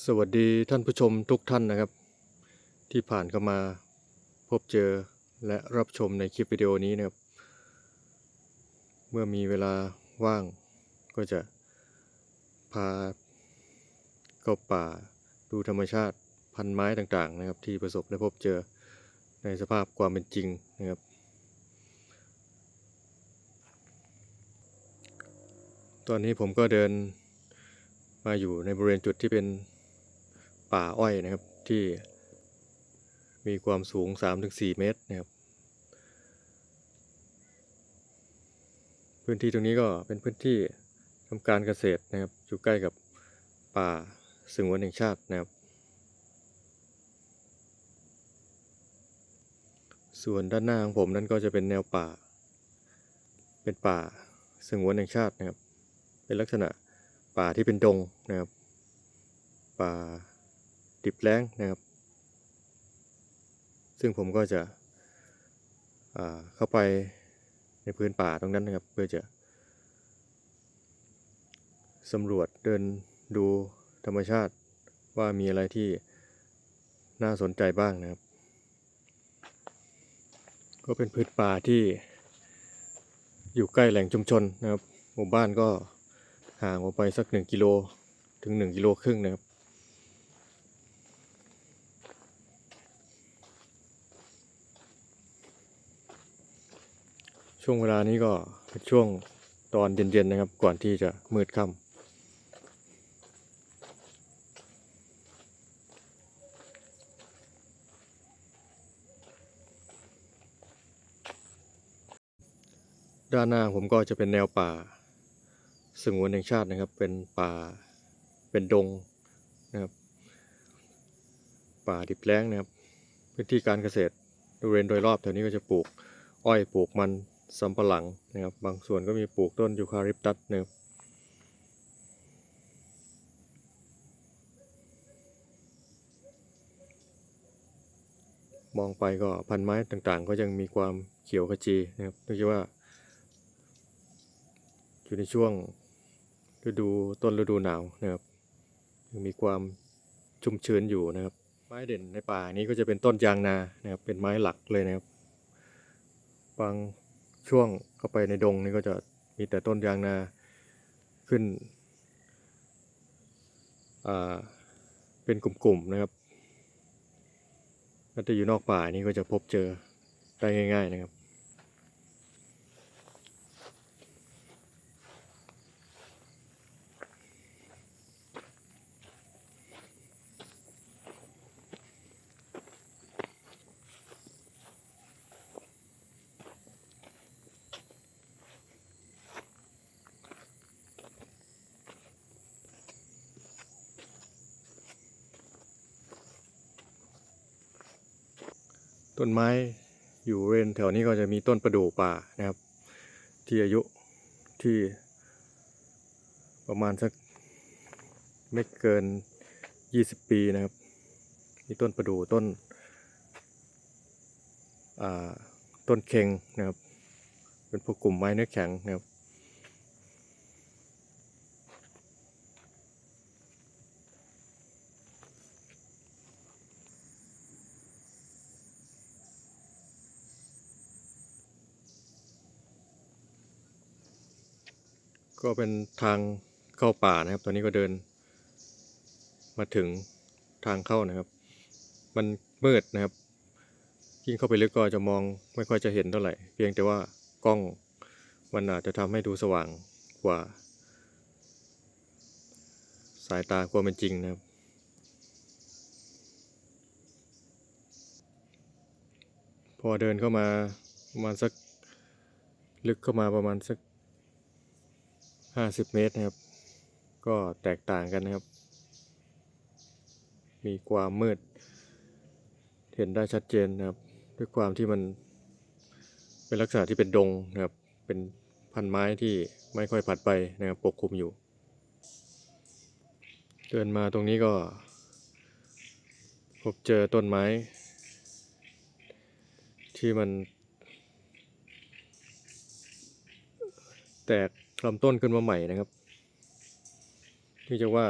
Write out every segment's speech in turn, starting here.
สวัสดีท่านผู้ชมทุกท่านนะครับ ที่ผ่านเข้ามาพบเจอและรับชมในคลิปวิดีโอนี้นะครับ เมื่อมีเวลาว่างก็จะพาเข้าป่าดูธรรมชาติพันไม้ต่างๆนะครับ ที่ประสบและพบเจอในสภาพความเป็นจริงนะครับ ตอนนี้ผมก็เดินมาอยู่ในบริเวณจุดที่เป็น ป่าอ้อยนะครับที่มีความสูง 3-4 เมตรนะครับ พื้นที่ตรงนี้ก็เป็นพื้นที่ทำการเกษตรนะครับอยู่ใกล้กับป่าสงวนแห่งชาตินะครับ ส่วนด้านหน้าของผมนั้นก็จะเป็นแนวป่า เป็นป่าสงวนแห่งชาตินะครับ เป็นลักษณะป่าที่เป็นดงนะครับ ป่า ดิบแล้งนะครับ ซึ่งผมก็จะเข้าไปในพื้นป่าตรงนั้นนะครับ เพื่อจะสำรวจเดินดูธรรมชาติว่ามีอะไรที่น่าสนใจบ้างนะครับ ก็เป็นพื้นป่าที่อยู่ใกล้แหล่งชุมชนนะครับ หมู่บ้านก็ห่างออกไปสักหนึ่งกิโลถึงหนึ่งกิโลครึ่งนะครับ ช่วงเวลานี้ก็เป็นช่วงตอนเย็นๆนะครับ ก่อนที่จะมืดค่ำด้านหน้าผมก็จะเป็นแนวป่าสงวนแห่งชาตินะครับ เป็นป่าเป็นดงนะครับ ป่าดิบแล้งนะครับ พื้นที่การเกษตรบริเวณโดยรอบแถวนี้ก็จะปลูก อ้อยปลูกมัน สำปะหลังนะครับ บางส่วนก็มีปลูกต้นยูคาลิปตัสนะครับมองไปก็พันไม้ต่างๆ ก็ยังมีความเขียวขจีนะครับเนื่องจากว่า อยู่ในช่วงฤดูต้นฤดูหนาวนะครับยังมีความชุ่มชื้นอยู่นะครับ ไม้เด่นในป่านี้ก็จะเป็นต้นยางนานะครับเป็นไม้หลักเลยนะครับบาง ช่วงเข้าไปในดงนี่ก็จะมีแต่ต้นยางนาขึ้นเป็นกลุ่มๆนะครับถ้าจะอยู่นอกป่านี่ก็จะพบเจอได้ง่าย ๆนะครับ ต้นไม้อยู่บริเรนแถวนี้ก็จะมีต้นประดู่ป่านะครับ ที่อายุที่ประมาณสักไม่เกิน 20 ปีนะครับ มีต้นประดู่ต้นต้นเค็งนะครับ เป็นพวกกลุ่มไม้เนื้อแข็งนะครับ ก็เป็นทางเข้าป่านะครับ ตอนนี้ก็เดิน มาถึงทางเข้านะครับ มันมืดนะครับ ยิ่งเข้าไปลึกก็จะมองไม่ค่อยจะเห็นเท่าไหร่ เพียงแต่ว่ากล้องมันอาจจะทำให้ดูสว่างกว่า สายตาความเป็นจริงนะครับพอเดินเข้ามาประมาณสักลึกเข้ามาประมาณสัก ห้าสิบเมตรนะครับ ก็แตกต่างกันนะครับ มีความมืด เห็นได้ชัดเจนนะครับ ด้วยความที่มันเป็นลักษณะที่เป็นดงนะครับ เป็นพันไม้ที่ไม่ค่อยผัดไปนะครับปกคลุมอยู่ เดินมาตรงนี้ก็ พบเจอต้นไม้ ที่มัน แตก ลำต้นขึ้นมาใหม่นะครับที่จะว่า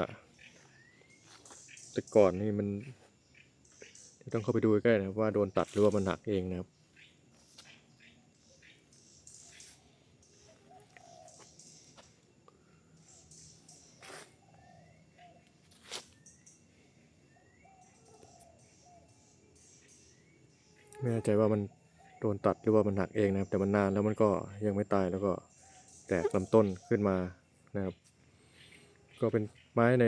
แต่ก่อนนี่มันต้องเข้าไปดูใกล้นะว่าโดนตัดหรือว่ามันหักเองนะครับไม่แน่ใจว่ามันโดนตัดหรือว่ามันหักเองนะครับ แต่มันนานแล้วมันก็ยังไม่ตายแล้วก็ ตกลำต้นขึ้นมานะครับ ก็เป็นไม้ใน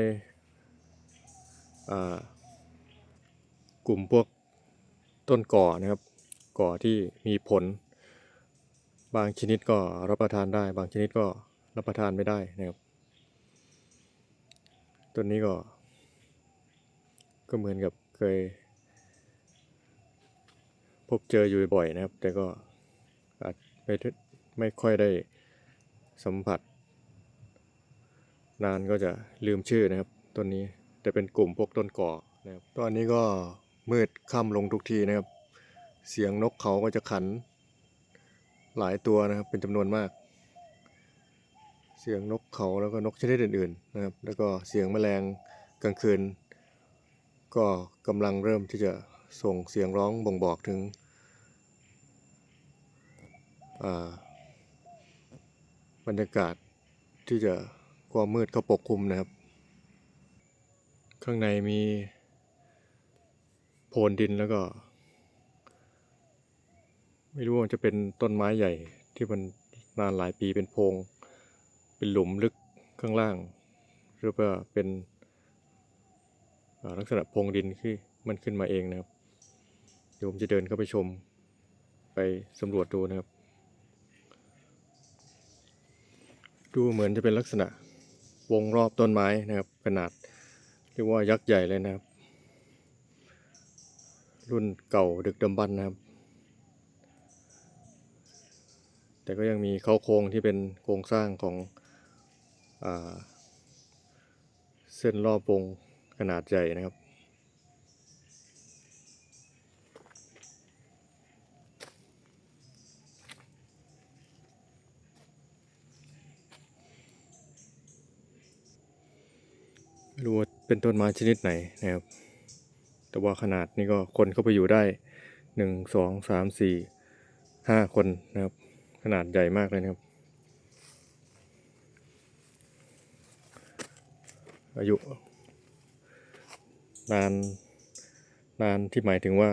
กลุ่มพวกต้นก่อนะครับ ก่อที่มีผล บางชนิดก็รับประทานได้ บางชนิดก็รับประทานไม่ได้นะครับต้นนี้ก็ ก็เหมือนกับเคย พบเจออยู่บ่อยนะครับ แต่ก็อาจไม่ไม่ค่อยได้ สัมผัส นานก็จะลืมชื่อนะครับต้นนี้แต่เป็นกลุ่มพวกต้นก่อนะครับตอนนี้ก็มืดค่ำลงทุกทีนะครับ เสียงนกเขาก็จะขัน หลายตัวนะครับเป็นจำนวนมาก เสียงนกเขาแล้วก็นกชนิดอื่นๆนะครับ แล้วก็เสียงแมลงกลางคืน ก็กำลังเริ่มที่จะส่งเสียงร้องบ่งบอกถึงอ่า บรรยากาศที่จะความมืดเข้าปกคลุมนะครับ ข้างในมีโพนดินแล้วก็ ไม่รู้ว่าจะเป็นต้นไม้ใหญ่ที่มันนานหลายปีเป็นโพรงเป็นหลุมลึกข้างล่าง หรือว่าเป็นลักษณะโพรงดินที่มันขึ้นมาเองนะครับ เดี๋ยวผมจะเดินเข้าไปชมไปสำรวจดูนะครับ ดูเหมือนจะเป็นลักษณะวงรอบต้นไม้นะครับ ขนาดเรียกว่ายักษ์ใหญ่เลยนะครับ รุ่นเก่าดึกดำบรรพ์นะครับ แต่ก็ยังมีเขาโครงที่เป็นโครงสร้างของอเส้นรอบวงขนาดใหญ่นะครับ ไม่รู้ว่า เป็นต้นไม้ชนิดไหนนะครับ แต่ว่าขนาดนี้ก็คนเข้าไปอยู่ได้หนึ่งสองสามสี่ห้าคนนะครับ ขนาดใหญ่มากเลยนะครับ อายุนานนานที่หมายถึงว่า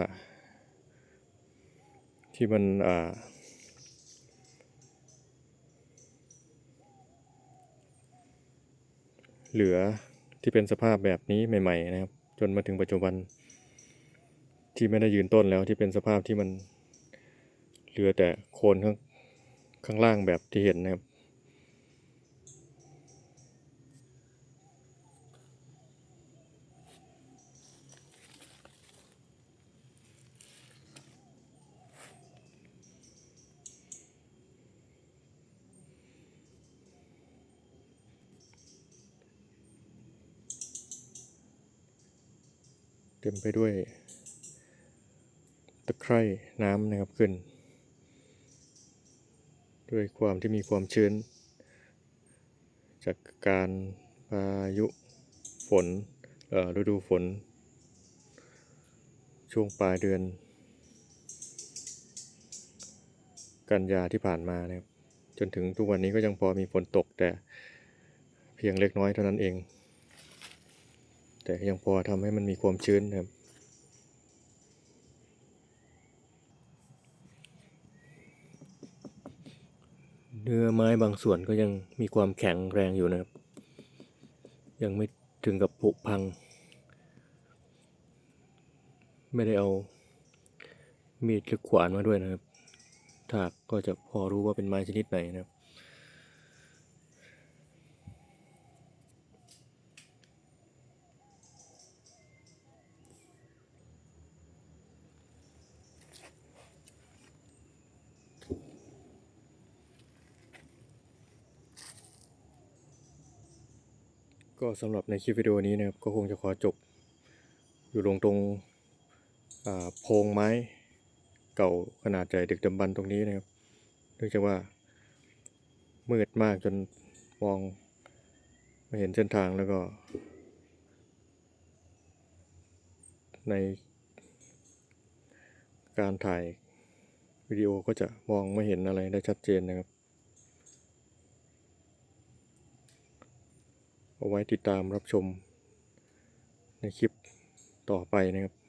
ที่มันอ่าเหลือ ที่เป็นสภาพแบบนี้ใหม่ ๆ นะครับ จนมาถึงปัจจุบัน ที่ไม่ได้ยืนต้นแล้วที่เป็นสภาพที่มันเหลือแต่โคนข้างข้างล่างแบบที่เห็นนะครับ เต็มไปด้วยตะไคร่น้ำนะครับขึ้น ด้วยความที่มีความชื้น จากการพายุฝนฤดูฝน ช่วงปลายเดือน กันยาที่ผ่านมานะครับจนถึงทุกวันนี้ก็ยังพอมีฝนตกแต่เพียงเล็กน้อยเท่านั้นเอง แต่ยังพอทำให้มันมีความชื้นนะครับ เนื้อไม้บางส่วนก็ยังมีความแข็งแรงอยู่นะครับ ยังไม่ถึงกับผุพัง ไม่ได้เอามีดหรือขวานมาด้วยนะครับถากก็จะพอรู้ว่าเป็นไม้ชนิดไหนนะครับ ก็สำหรับในคลิปวิดีโอนี้นะครับก็คงจะขอจบ อยู่ลงตรงโพงไม้เก่าขนาดใหญ่ดึกดำบรรตรงนี้นะครับเนื่องจากว่า มืดมากจนมองไม่เห็นเส้นทางแล้วก็ ในการถ่ายวิดีโอก็จะมองไม่เห็นอะไรได้ชัดเจนนะครับ เอาไว้ติดตามรับชมในคลิปต่อไปนะครับ